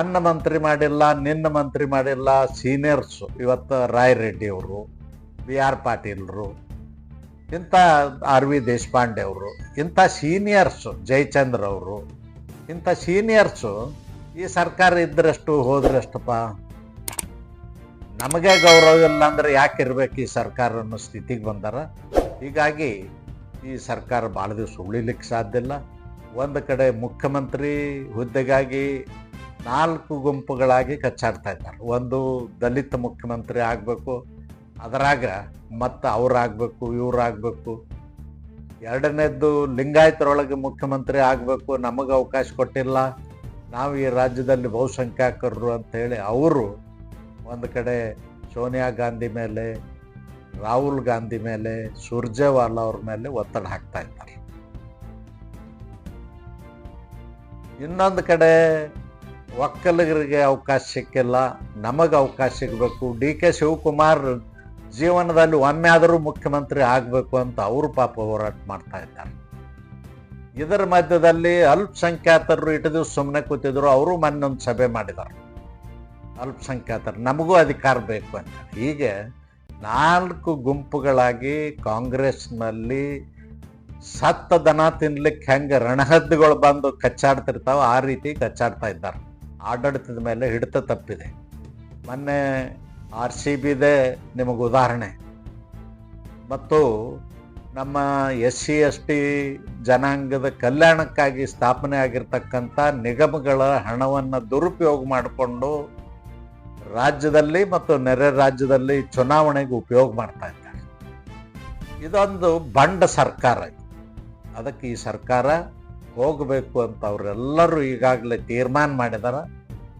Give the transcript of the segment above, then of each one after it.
ನನ್ನ ಮಂತ್ರಿ ಮಾಡಿಲ್ಲ, ನಿನ್ನ ಮಂತ್ರಿ ಮಾಡಿಲ್ಲ ಸೀನಿಯರ್ಸು ಇವತ್ತು ರಾಯ್ ರೆಡ್ಡಿ ಅವರು, ಬಿ ಆರ್ ಪಾಟೀಲ್ರು ಇಂಥ ಆರ್ ವಿ ದೇಶಪಾಂಡೆ ಅವರು, ಇಂಥ ಸೀನಿಯರ್ಸು ಜಯಚಂದ್ರ ಅವರು, ಇಂಥ ಸೀನಿಯರ್ಸು ಈ ಸರ್ಕಾರ ಇದ್ದರಷ್ಟು ಹೋದ್ರಷ್ಟಪ್ಪ? ನಮಗೆ ಗೌರವ ಇಲ್ಲ ಅಂದ್ರೆ ಯಾಕೆ ಇರ್ಬೇಕು ಈ ಸರ್ಕಾರ ಅನ್ನೋ ಸ್ಥಿತಿಗೆ ಬಂದಾರ? ಹೀಗಾಗಿ ಈ ಸರ್ಕಾರ ಭಾಳ ದಿವಸ ಉಳಿಲಿಕ್ಕೆ ಸಾಧ್ಯ ಇಲ್ಲ. ಒಂದು ಕಡೆ ಮುಖ್ಯಮಂತ್ರಿ ಹುದ್ದೆಗಾಗಿ ನಾಲ್ಕು ಗುಂಪುಗಳಾಗಿ ಕಚ್ಚಾಡ್ತಾ ಇದ್ದಾರೆ. ಒಂದು ದಲಿತ ಮುಖ್ಯಮಂತ್ರಿ ಆಗಬೇಕು, ಅದರಾಗ ಮತ್ತು ಅವ್ರಾಗಬೇಕು, ಇವ್ರಾಗಬೇಕು. ಎರಡನೇದ್ದು ಲಿಂಗಾಯತರೊಳಗೆ ಮುಖ್ಯಮಂತ್ರಿ ಆಗಬೇಕು, ನಮಗೆ ಅವಕಾಶ ಕೊಟ್ಟಿಲ್ಲ. ನಾವು ಈ ರಾಜ್ಯದಲ್ಲಿ ಬಹುಸಂಖ್ಯಾತರು ಅಂತೇಳಿ ಅವರು ಒಂದು ಕಡೆ ಸೋನಿಯಾ ಗಾಂಧಿ ಮೇಲೆ, ರಾಹುಲ್ ಗಾಂಧಿ ಮೇಲೆ, ಸುರ್ಜೇವಾಲಾ ಅವ್ರ ಮೇಲೆ ಒತ್ತಡ ಹಾಕ್ತಾ ಇದ್ದಾರೆ. ಇನ್ನೊಂದು ಕಡೆ ಒಕ್ಕಲಿಗರಿಗೆ ಅವಕಾಶ ಸಿಕ್ಕಿಲ್ಲ, ನಮಗೆ ಅವಕಾಶ ಸಿಗಬೇಕು. ಡಿ ಕೆ ಶಿವಕುಮಾರ್ ಜೀವನದಲ್ಲಿ ಒಮ್ಮೆ ಆದರೂ ಮುಖ್ಯಮಂತ್ರಿ ಆಗಬೇಕು ಅಂತ ಅವರು ಪಾಪ ಹೋರಾಟ ಮಾಡ್ತಾ ಇದ್ದಾರೆ. ಇದರ ಮಧ್ಯದಲ್ಲಿ ಅಲ್ಪಸಂಖ್ಯಾತರು ಇಟ್ಟು ಸುಮ್ಮನೆ ಕೂತಿದ್ರು, ಅವರು ಮೊನ್ನೆ ಒಂದು ಸಭೆ ಮಾಡಿದ್ದಾರೆ ಅಲ್ಪಸಂಖ್ಯಾತರು, ನಮಗೂ ಅಧಿಕಾರ ಬೇಕು ಅಂತ. ಹೀಗೆ ನಾಲ್ಕು ಗುಂಪುಗಳಾಗಿ ಕಾಂಗ್ರೆಸ್ನಲ್ಲಿ ಸತ್ತ ದನ ತಿನ್ಲಿಕ್ಕೆ ಹೆಂಗೆ ರಣಹದ್ದುಗಳು ಬಂದು ಕಚ್ಚಾಡ್ತಿರ್ತಾವೆ ಆ ರೀತಿ ಕಚ್ಚಾಡ್ತಾ ಇದ್ದಾರೆ. ಆಡಳಿತದ ಮೇಲೆ ಹಿಡಿತ ತಪ್ಪಿದೆ. ಮೊನ್ನೆ ಆರ್ ಸಿ ಬಿದೆ ನಿಮಗೆ ಉದಾಹರಣೆ. ಮತ್ತು ನಮ್ಮ ಎಸ್ ಸಿ ಎಸ್ ಟಿ ಜನಾಂಗದ ಕಲ್ಯಾಣಕ್ಕಾಗಿ ಸ್ಥಾಪನೆ ಆಗಿರ್ತಕ್ಕಂಥ ನಿಗಮಗಳ ಹಣವನ್ನು ದುರುಪಯೋಗ ಮಾಡಿಕೊಂಡು ರಾಜ್ಯದಲ್ಲಿ ಮತ್ತು ನೆರೆ ರಾಜ್ಯದಲ್ಲಿ ಚುನಾವಣೆಗೆ ಉಪಯೋಗ ಮಾಡ್ತಾ ಇದ್ದಾರೆ. ಇದೊಂದು ಬಂಡ ಸರ್ಕಾರ ಅದಕ್ಕೆ ಈ ಸರ್ಕಾರ ಹೋಗಬೇಕು ಅಂತ ಅವರೆಲ್ಲರೂ ಈಗಾಗಲೇ ತೀರ್ಮಾನ ಮಾಡಿದಾರೆ.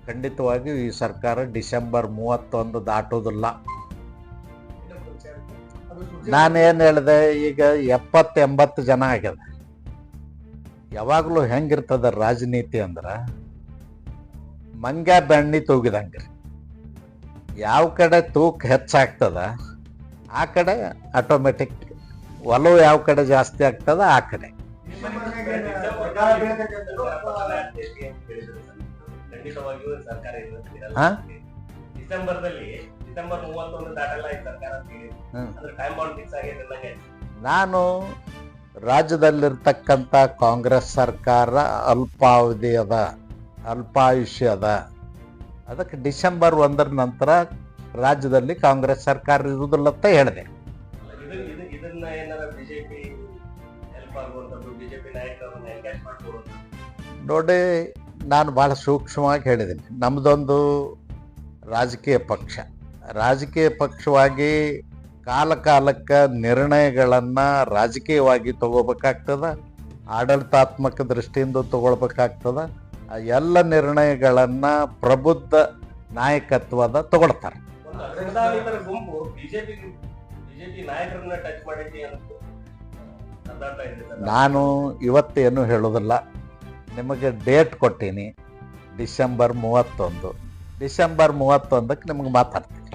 ಖಂಡಿತವಾಗಿಯೂ ಈ ಸರ್ಕಾರ ಡಿಸೆಂಬರ್ ಮೂವತ್ತೊಂದು ದಾಟೋದಿಲ್ಲ ನಾನೇನು ಹೇಳಿದೆ, ಈಗ ಎಪ್ಪತ್ತು ಎಂಬತ್ತು ಜನ ಆಗ್ಯದ ಯಾವಾಗಲೂ ಹೆಂಗಿರ್ತದ ರಾಜನೀತಿ ಅಂದ್ರೆ, ಮಂಗ್ಯ ಬೆಣ್ಣಿ ತೂಗಿದಂಗೆ ಯಾವ ಕಡೆ ತೂಕ ಹೆಚ್ಚಾಗ್ತದ, ಆ ಕಡೆ ಆಟೋಮೆಟಿಕ್ ಒಲವು ಯಾವ ಕಡೆ ಜಾಸ್ತಿ ಆಗ್ತದ, ಆ ಕಡೆ. ಖಂಡಿತವಾಗಿಯೂ ಸರ್ಕಾರ? ಡಿಸೆಂಬರ್ದಲ್ಲಿ ಡಿಸೆಂಬರ್ ಮೂವತ್ತೊಂದು ದಾಟಲ್ಲ ಈ ಸರ್ಕಾರ ಅಂತ ಹೇಳಿ ಹ್ಮ್. ಅಂದ್ರೆ ಟೈಮ್ ಬೌಂಡ್ ಫಿಕ್ಸ್ ಆಗಿದೆ ಅನ್ನಂಗೆ ಆಯ್ತು. ನಾನು ರಾಜ್ಯದಲ್ಲಿರ್ತಕ್ಕಂಥ ಕಾಂಗ್ರೆಸ್ ಸರ್ಕಾರ ಅಲ್ಪಾವಧಿಯದ ಅಲ್ಪಾಯುಷ್ಯದ ಅದಕ್ಕೆ ಡಿಸೆಂಬರ್ ಒಂದರ ನಂತರ ರಾಜ್ಯದಲ್ಲಿ ಕಾಂಗ್ರೆಸ್ ಸರ್ಕಾರ ಇರುವುದಿಲ್ಲ ಅಂತ ಹೇಳಿದೆ ನೋಡಿ, ನಾನು ಭಾಳ ಸೂಕ್ಷ್ಮವಾಗಿ ಹೇಳಿದ್ದೀನಿ. ನಮ್ಮದೊಂದು ರಾಜಕೀಯ ಪಕ್ಷ. ರಾಜಕೀಯ ಪಕ್ಷವಾಗಿ ಕಾಲ ಕಾಲಕ್ಕೆ ನಿರ್ಣಯಗಳನ್ನು ರಾಜಕೀಯವಾಗಿ ತಗೋಬೇಕಾಗ್ತದ, ಆಡಳಿತಾತ್ಮಕ ದೃಷ್ಟಿಯಿಂದ ತಗೊಳ್ಬೇಕಾಗ್ತದ, ಎಲ್ಲ ನಿರ್ಣಯಗಳನ್ನು ಪ್ರಬುದ್ಧ ನಾಯಕತ್ವದ ತಗೊಳ್ತಾರೆ. ನಾನು ಇವತ್ತೇನು ಹೇಳೋದಿಲ್ಲ ನಿಮಗೆ ಡೇಟ್ ಕೊಟ್ಟೀನಿ ಡಿಸೆಂಬರ್ ಮೂವತ್ತೊಂದು. ಡಿಸೆಂಬರ್ ಮೂವತ್ತೊಂದಕ್ಕೆ ನಿಮಗೆ ಮಾತಾಡ್ತೀನಿ.